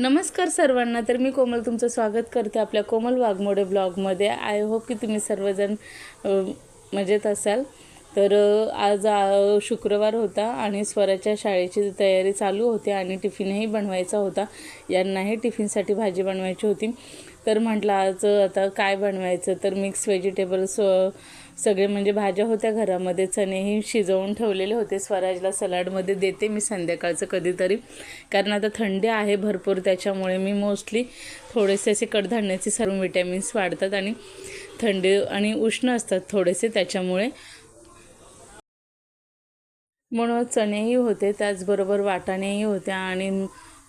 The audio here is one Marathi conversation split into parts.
नमस्कार सर्वांना तर मी कोमल तुमचं स्वागत करते आपल्या कोमल वाघमोडे ब्लॉगमध्ये. आय होप की तुम्ही सर्वजण मजेत असाल. तर आज शुक्रवार होता आणि स्वराच्या शाळेची तयारी चालू होती आणि टिफिनही बनवायचा होता. यांनाही टिफिनसाठी भाजी बनवायची होती. तर म्हटलं आज आता काय बनवायचं? तर मिक्स व्हेजिटेबल्स सगळे म्हणजे भाज्या होत्या घरामध्ये चणेही शिजवून ठेवलेले होते. स्वराजला सलाडमध्ये देते मी संध्याकाळचं कधीतरी. कारण आता थंडी आहे भरपूर त्याच्यामुळे मी मोस्टली थोडेसे असे कडधान्याचे सर्व विटॅमिन्स वाढतात आणि थंडी आणि उष्ण असतात थोडेसे त्याच्यामुळे. म्हणून चणेही होते त्याचबरोबर वाटाणेही होत्या आणि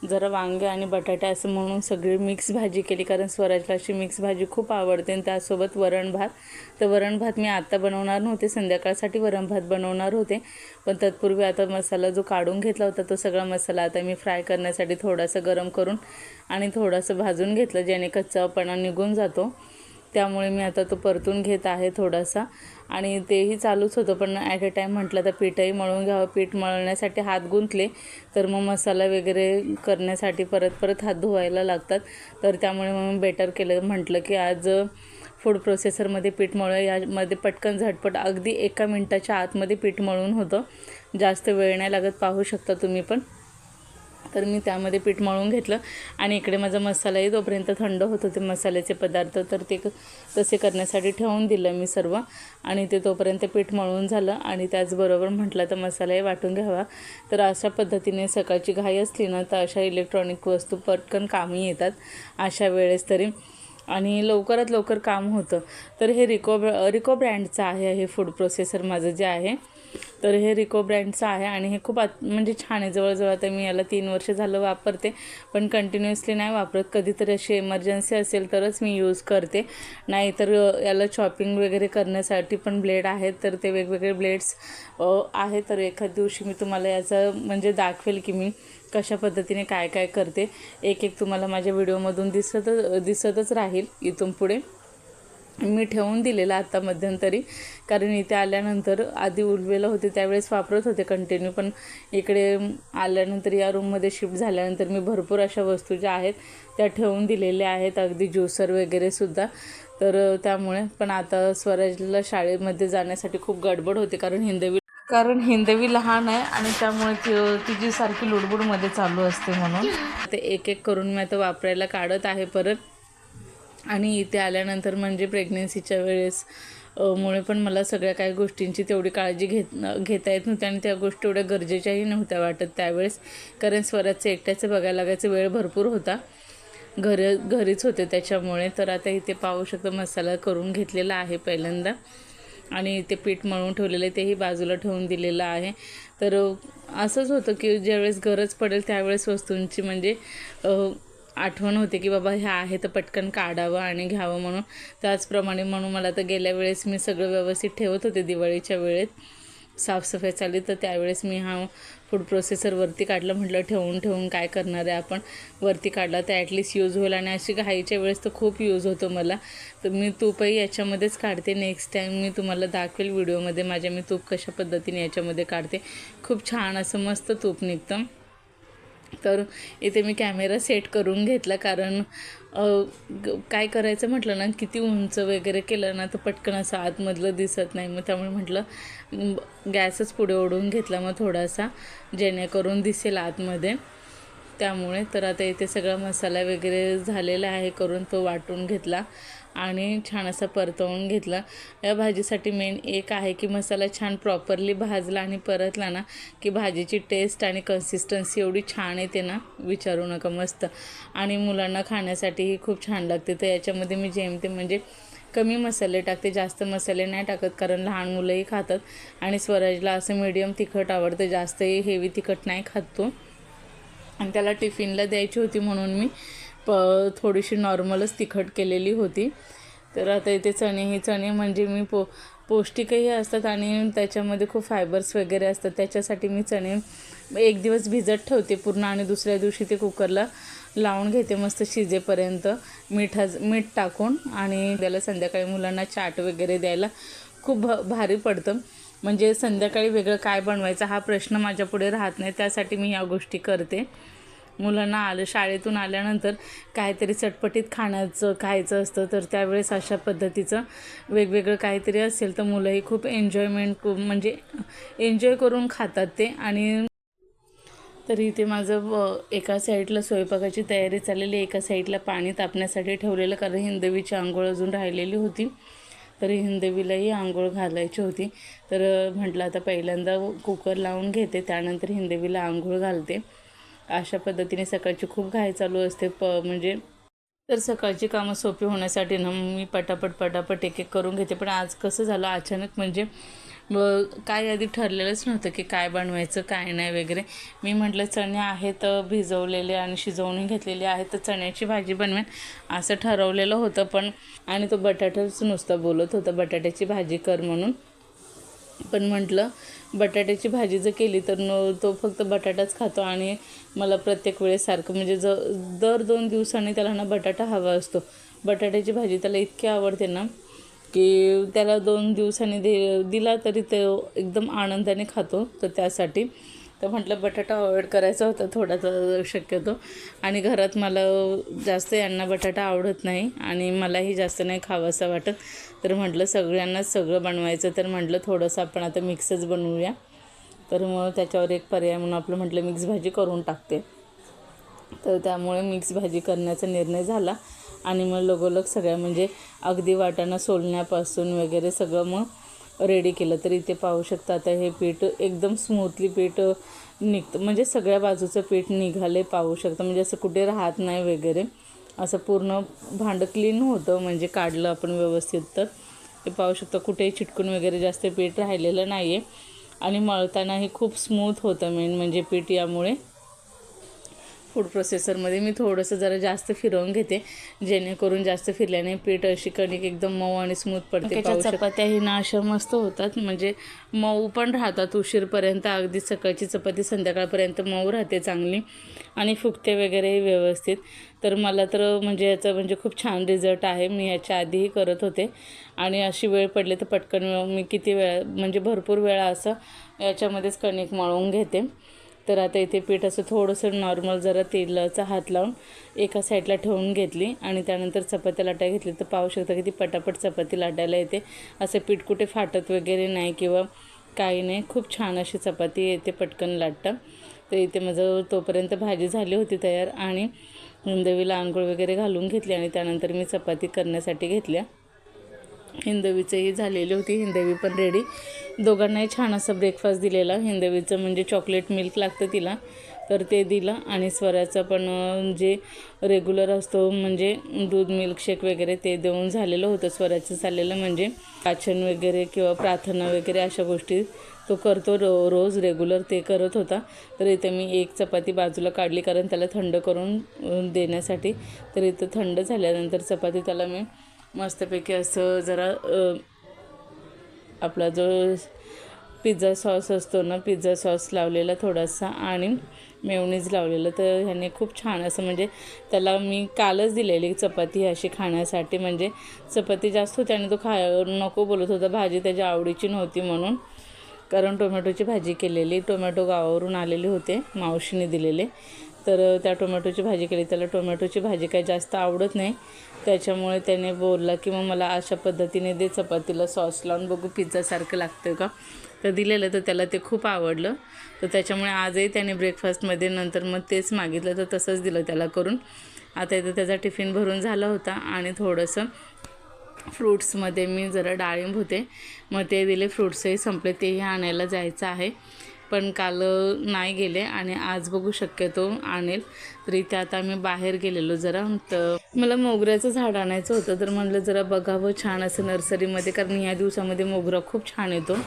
जरा वांगे आणि बटाटे असं म्हणून सगळी मिक्स भाजी केली कारण स्वराजला अशी मिक्स भाजी खूप आवडते आणि त्यासोबत वरण भात. तर वरण भात मी आत्ता बनवणार नव्हते संध्याकाळसाठी वरण भात बनवणार होते. पण तत्पूर्वी आता मसाला जो काढून घेतला होता तो सगळा मसाला आता मी फ्राय करण्यासाठी थोडासा गरम करून आणि थोडंसं भाजून घेतलं ज्याने कच्चापणा निघून जातो. त्यामुळे मी आता तो परतून घेत आहे थोडासा. आणि तेही चालूच होतं पण ॲट अ टाईम म्हटलं तर पीठही मळून घ्यावं. पीठ मळण्यासाठी हात गुंतले तर मग मसाला वगैरे करण्यासाठी परत परत हात धुवायला लागतात. तर त्यामुळे मग बेटर केलं म्हटलं की आज फूड प्रोसेसरमध्ये पीठ मळूया. यामध्ये पटकन झटपट अगदी एका मिनटाच्या आतमध्ये पीठ मळून होतं. जास्त वेळ नाही लागत पाहू शकता तुम्ही पण. तर मी त्यामध्ये पीठ मळून घेतलं. आणि इकडे माझा मसालाही तोपर्यंत थंड होत होते मसाल्याचे पदार्थ तर ते क- तसे करण्यासाठी ठेवून दिलं मी सर्व. आणि ते तोपर्यंत पीठ मळून झालं. आणि त्याचबरोबर म्हटलं तर मसालाही वाटून घ्यावा. तर अशा पद्धतीने सकाळची घाई असली ना तर अशा इलेक्ट्रॉनिक वस्तू पटकन कामी येतात. अशा वेळेस तरी. आणि लवकरात लवकर काम होतं. तर हे रिको रिको ब्रँडचं आहे हे फूड प्रोसेसर माझं जे आहे. तर हे रिको ब्रँडचं आहे आणि हे खूप आत म्हणजे छान आहे. जवळजवळ आता मी याला तीन वर्ष झालं वापरते पण कंटिन्युअसली नाही वापरत. कधीतरी अशी एमर्जन्सी असेल तरच मी यूज करते. नाहीतर याला चॉपिंग वगैरे करण्यासाठी पण ब्लेड आहेत. तर ते वेगवेगळे ब्लेड्स आहे तर एखाद दिवशी मी तुम्हाला याचं म्हणजे दाखवेल की मी कशा पद्धतीने काय काय करते. एक एक तुम्हाला माझ्या व्हिडिओमधून दिसतच दिसतच राहील इथून पुढे. मी ठेवून दिलेलं आत्ता मध्यंतरी. कारण इथे आल्यानंतर आधी उलवेला होते त्यावेळेस वापरत होते कंटिन्यू पण इकडे आल्यानंतर या रूममध्ये शिफ्ट झाल्यानंतर मी भरपूर अशा वस्तू ज्या आहेत त्या ठेवून दिलेल्या आहेत. अगदी ज्युसर वगैरेसुद्धा तर त्यामुळे पण आता स्वराजला शाळेमध्ये जाण्यासाठी खूप गडबड होते कारण हिंदवी कारण हिंदवी लहान आहे आणि त्यामुळे ती तिची सारखी लुडबुडमध्ये चालू असते म्हणून. ते एक एक करून मी आता वापरायला काढत आहे परत. आणि इथे आल्यानंतर म्हणजे प्रेग्नेन्सीच्या वेळेस मुळे पण मला सगळ्या काही गोष्टींची तेवढी काळजी घेत घेता येत नव्हती आणि त्या गोष्टी एवढ्या गरजेच्याही नव्हत्या वाटत त्यावेळेस. कारण स्वराचं एकट्याचं बघायला लागायचं वेळ भरपूर होता. घर घरीच होते त्याच्यामुळे. तर आता इथे पाहू शकतो मसाला करून घेतलेला आहे पहिल्यांदा. आणि इथे पीठ मळून ठेवलेलं आहे तेही बाजूला ठेवून दिलेलं आहे. तर असंच होतं की ज्यावेळेस गरज पडेल त्यावेळेस वस्तूंची म्हणजे आठवण होते की बाबा ह्या आहे तर पटकन काढावं आणि घ्यावं म्हणून. त्याचप्रमाणे म्हणून मला तर गेल्या वेळेस मी सगळं व्यवस्थित ठेवत होते दिवाळीच्या वेळेत. साफसफाई चालली तर त्यावेळेस मी हा फूड प्रोसेसर वरती काढलं. म्हटलं ठेवून ठेवून काय करणार आहे आपण? वरती काढला तर ॲटलिस्ट यूज होईल आणि अशी घाईच्या वेळेस तर खूप यूज होतो मला. तर मी तूपही याच्यामध्येच काढते. नेक्स्ट टाईम मी तुम्हाला दाखवेल व्हिडिओमध्ये माझ्या मी तूप कशा पद्धतीने याच्यामध्ये काढते. खूप छान असं मस्त तूप निघतं. तर इथे मी कॅमेरा सेट करून घेतला कारण ग- काय करायचं म्हटलं ना किती उंच वगैरे केलं ना तर पटकन असं आतमधलं दिसत नाही. मग त्यामुळे म्हटलं गॅसच पुढे ओढून घेतला मग थोडासा जेणेकरून दिसेल आतमध्ये. त्यामुळे तर आता इथे सगळा मसाला वगैरे झालेला आहे करून तो वाटून घेतला. आणि छान असा परतवून घेतला. या भाजीसाठी मेन एक आहे की मसाला छान प्रॉपरली भाजला आणि परतला ना की भाजीची टेस्ट आणि कन्सिस्टन्सी एवढी छान येते ना विचारू नका मस्त. आणि मुलांना खाण्यासाठीही खूप छान लागते. तर याच्यामध्ये मी जेमते म्हणजे कमी मसाले टाकते जास्त मसाले नाही टाकत कारण लहान मुलंही खातात. आणि स्वराजला असं मीडियम तिखट आवडतं जास्तही हेवी तिखट नाही खात तो. आणि त्याला टिफिनला द्यायची होती म्हणून मी प थोडीशी नॉर्मलच तिखट केलेली होती. तर आता इथे चणे ही चणे म्हणजे मी पो पौष्टिकही असतात आणि त्याच्यामध्ये खूप फायबर्स वगैरे असतात. त्याच्यासाठी मी चणे एक दिवस भिजत ठेवते पूर्ण आणि दुसऱ्या दिवशी ते कुकरला लावून घेते मस्त शिजेपर्यंत. मिठा मीठ टाकून आणि त्याला संध्याकाळी मुलांना चाट वगैरे द्यायला खूप भ भारी पडतं. म्हणजे संध्याकाळी वेगळं काय बनवायचं हा प्रश्न माझ्यापुढे राहत नाही. त्यासाठी मी या गोष्टी करते. मुलांना आलं शाळेतून आल्यानंतर काहीतरी चटपटीत खाण्याचं खायचं असतं तर त्यावेळेस अशा पद्धतीचं वेगवेगळं काहीतरी असेल तर मुलंही खूप एन्जॉयमेंट म्हणजे एन्जॉय करून खातात ते. आणि तर इथे माझं एका साईडला स्वयंपाकाची तयारी चाललेली एका साईडला पाणी तापण्यासाठी ठेवलेलं कारण हिंदवीची आंघोळ अजून राहिलेली होती. तर हिंदवीलाही आंघोळ घालायची होती. तर म्हटलं आता पहिल्यांदा कुकर लावून घेते त्यानंतर हिंदवीला आंघोळ घालते. अशा पद्धतीने सकाळची खूप घाई चालू असते प म्हणजे तर सकाळची कामं सोपी होण्यासाठी ना मी पटापट पटापट एक एक करून घेते. पण आज कसं झालं अचानक म्हणजे व काय आधी ठरलेलंच नव्हतं की काय बनवायचं काय नाही वगैरे. मी म्हटलं चणे आहेत भिजवलेले आणि शिजवून घेतलेले आहेत तर चण्याची भाजी बनवेन. असं ठरवलेलं होतं पण आणि तो बटाटाच नुसता बोलत होता बटाट्याची भाजी कर म्हणून. पण म्हटलं बटाट्याची भाजी जर केली तर न तो फक्त बटाटाच खातो आणि मला प्रत्येक वेळेस सारखं म्हणजे ज दर दोन दिवसांनी त्याला ना बटाटा हवा असतो. बटाट्याची भाजी त्याला इतकी आवडते ना की त्याला दोन दिवसांनी दे दिला तरी तो एकदम आनंदाने खातो. तर त्यासाठी तर म्हटलं बटाटा अवॉइड करायचा होता थोडासा शक्यतो. आणि घरात मला जास्त यांना बटाटा आवडत नाही आणि मलाही जास्त नाही खावासा वाटत. तर म्हटलं सगळ्यांनाच सगळं बनवायचं तर म्हटलं थोडंसं आपण आता मिक्सच बनवूया. तर मग त्याच्यावर एक पर्याय म्हणून आपलं म्हटलं मिक्स भाजी करून टाकते. तर त्यामुळे मिक्स भाजी करण्याचा निर्णय झाला. आणि मग लगोलग सगळ्या म्हणजे अगदी वाटाणा सोलण्यापासून वगैरे सगळं मग रेडी केलं तर इथे पाहू शकता आता हे पीठ एकदम स्मूथली पीठ निघतं. म्हणजे सगळ्या बाजूचं पीठ निघाले पाहू शकता. म्हणजे असं कुठे राहत नाही वगैरे. असं पूर्ण भांडं क्लीन होतं म्हणजे काढलं आपण व्यवस्थित तर. ते पाहू शकता कुठेही चिटकून वगैरे जास्त पीठ राहिलेलं नाही आहे आणि मळतानाही खूप स्मूथ होतं मेन म्हणजे पीठ यामुळे. फूड प्रोसेसरमध्ये मी थोडंसं जरा जास्त फिरवून घेते जेणेकरून जास्त फिरल्याने पीठ अशी कणिक एकदम मऊ आणि स्मूथ पडते. चपात्याही ना अशा मस्त होतात म्हणजे मऊ पण राहतात उशीरपर्यंत अगदी सकाळची चपाती संध्याकाळपर्यंत मऊ राहते चांगली आणि फुगते वगैरे व्यवस्थित तर मला तर म्हणजे याचा म्हणजे खूप छान रिझल्ट आहे मी याच्या आधीही करत होते आणि अशी वेळ पडली तर पटकन मी किती वेळा म्हणजे भरपूर वेळा असं याच्यामध्येच कणिक मळून घेते तर आता इथे पीठ असं थोडंसं नॉर्मल जरा तेलाचा हात लावून एका साईडला ठेवून घेतली आणि त्यानंतर चपात्या लाटा घेतली. तर पाहू शकता की ती पटापट चपाती लाटायला येते. असं पीठ कुठे फाटत वगैरे नाही किंवा काही नाही. खूप छान अशी चपाती येते पटकन लाटता. तर इथे माझं तोपर्यंत भाजी झाली होती तयार आणि देवीला आंघोळ वगैरे घालून घेतली आणि त्यानंतर मी चपाती करण्यासाठी घेतल्या. हिंदवीचंही झालेली होती हिंदवी पण रेडी दोघांनाही छान असा ब्रेकफास्ट दिलेला. हिंदवीचं म्हणजे चॉकलेट मिल्क लागतं तिला. तर ते दिलं आणि स्वराचं पण जे रेग्युलर असतो म्हणजे दूध मिल्कशेक वगैरे ते देऊन झालेलं होतं. स्वराचं चाललेलं म्हणजे वाचन वगैरे किंवा प्रार्थना वगैरे अशा गोष्टी तो करतो रो रोज रेग्युलर ते करत होता. तर इथं मी एक चपाती बाजूला काढली कारण त्याला थंड करून देण्यासाठी. तर इथं थंड झाल्यानंतर चपाती त्याला मी मस्तपैकी असं जरा आपला जो पिझ्झा सॉस असतो ना पिझ्झा सॉस लावलेला थोडासा आणि मेवणीज लावलेलं तर ह्याने खूप छान असं म्हणजे त्याला मी कालच दिलेली चपाती अशी खाण्यासाठी. म्हणजे चपाती जास्त होती आणि तो खा नको बोलत होता भाजी त्याच्या आवडीची नव्हती म्हणून. कारण टोमॅटोची भाजी केलेली टोमॅटो गावावरून आलेले होते मावशीने दिलेले. तर त्या टोमॅटोची भाजी केली. त्याला टोमॅटोची भाजी काही जास्त आवडत नाही. त्याच्यामुळे त्याने बोलला की मग मला अशा पद्धतीने दे चपातीला सॉस लावून बघू पिझ्झासारखं लागतं का? तर दिलेलं तर त्याला ते खूप आवडलं. तर त्याच्यामुळे आजही त्याने ब्रेकफास्टमध्ये नंतर मग तेच मागितलं तर तसंच दिलं त्याला करून. आता इथं त्याचा टिफिन भरून झाला होता आणि थोडंसं फ्रूट्समध्ये मी जरा डाळिंब होते. मग ते दिले फ्रूट्सही संपले. तेही आणायला जायचं आहे. पण काल नाही गेले आणि आज बघू शक्यतो आणेल. तर इथे आता आम्ही बाहेर गेलेलो जरा. तर मला मोगऱ्याचं झाड आणायचं होतं तर म्हणलं जरा बघावं छान असं नर्सरीमध्ये कारण या दिवसामध्ये मोगरा खूप छान येतो.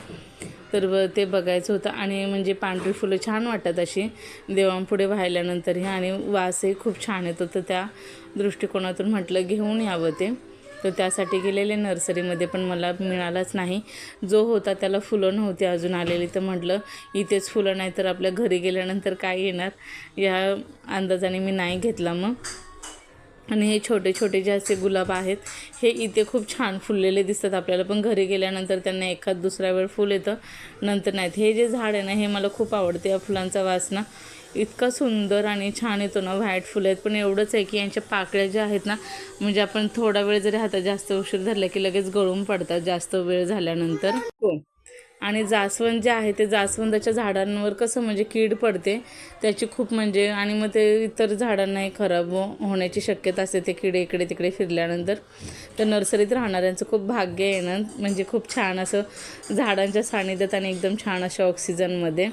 तर ते बघायचं होतं आणि म्हणजे पांढरी फुलं छान वाटतात अशी. देवांपुढे वाहिल्यानंतरही आणि वासही खूप छान येतो. तर त्या दृष्टिकोनातून म्हटलं घेऊन यावं ते. तर त्यासाठी गेलेले नर्सरीमध्ये पण मला मिळालाच नाही. जो होता त्याला फुलं नव्हती अजून आलेली. तर म्हटलं इथेच फुलं नाही तर आपल्या घरी गेल्यानंतर काय येणार? या अंदाजाने मी नाही घेतला मग. आणि हे छोटे छोटे जे असे गुलाब आहेत हे इथे खूप छान फुललेले दिसतात आपल्याला. पण घरी गेल्यानंतर त्यांना एखाद दुसऱ्या वेळ फुल येतं नंतर नाहीत. हे जे झाड आहे ना हे मला खूप आवडते या फुलांचा वास ना इतका सुंदर आणि छान येतो ना व्हाईट फुलं आहेत. पण एवढंच आहे की यांच्या पाकळ्या ज्या आहेत ना म्हणजे आपण थोडा वेळ जरी हातात जास्त उशीर धरला की लगेच गळून पडतात जास्त वेळ झाल्यानंतर. हो. आणि जास्वंद जे आहे ते जास्वंदाच्या झाडांवर कसं म्हणजे कीड पडते त्याची खूप म्हणजे आणि मग ते इतर झाडांनाही खराब हो- होण्याची शक्यता असते. ते किडे इकडे तिकडे फिरल्यानंतर तर नर्सरीत राहणाऱ्यांचं खूप भाग्य आहे ना म्हणजे खूप छान असं झाडांच्या सानिध्यात आणि एकदम छान अशा ऑक्सिजनमध्ये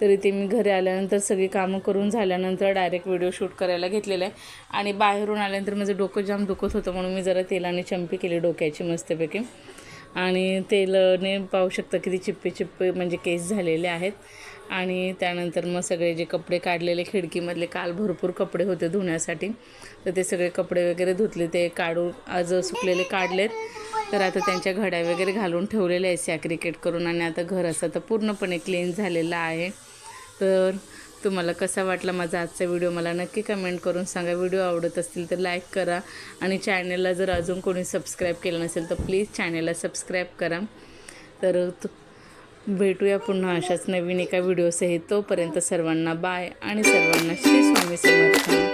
तरी ते मी घरी आल्यानंतर सगळी कामं करून झाल्यानंतर डायरेक्ट व्हिडिओ शूट करायला घेतलेला आहे. आणि बाहेरून आल्यानंतर माझं डोकं जाम दुखत होतं म्हणून मी जरा तेलाने चंपी केली डोक्याची मस्तपैकी. आणि तेलाने पाहू शकता किती चिप्पे चिप्पे म्हणजे केस झालेले आहेत. आणि त्यानंतर मग सगळे जे कपडे काढलेले खिडकीमधले काल भरपूर कपडे होते धुण्यासाठी. तर ते सगळे कपडे वगैरे धुतले ते काढून आज सुकलेले काढलेत. तर आता त्यांच्या घड्या वगैरे घालून ठेवलेले आहेत सॅ क्रिकेट करून. आणि आता घर असं तर पूर्णपणे क्लीन झालेलं आहे. तर तुम्हाला कसा वाटला माझा आजचा व्हिडिओ मला नक्की कमेंट करून सांगा. व्हिडिओ आवडत असतील तर लाईक करा आणि चॅनलला जर अजून कोणी सबस्क्राईब केलं नसेल तर प्लीज चॅनलला सबस्क्राईब करा. तर भेटूया पुन्हा अशाच नवीन एका व्हिडिओसहित. तोपर्यंत सर्वांना बाय आणि सर्वांना श्री स्वामी समर्थ.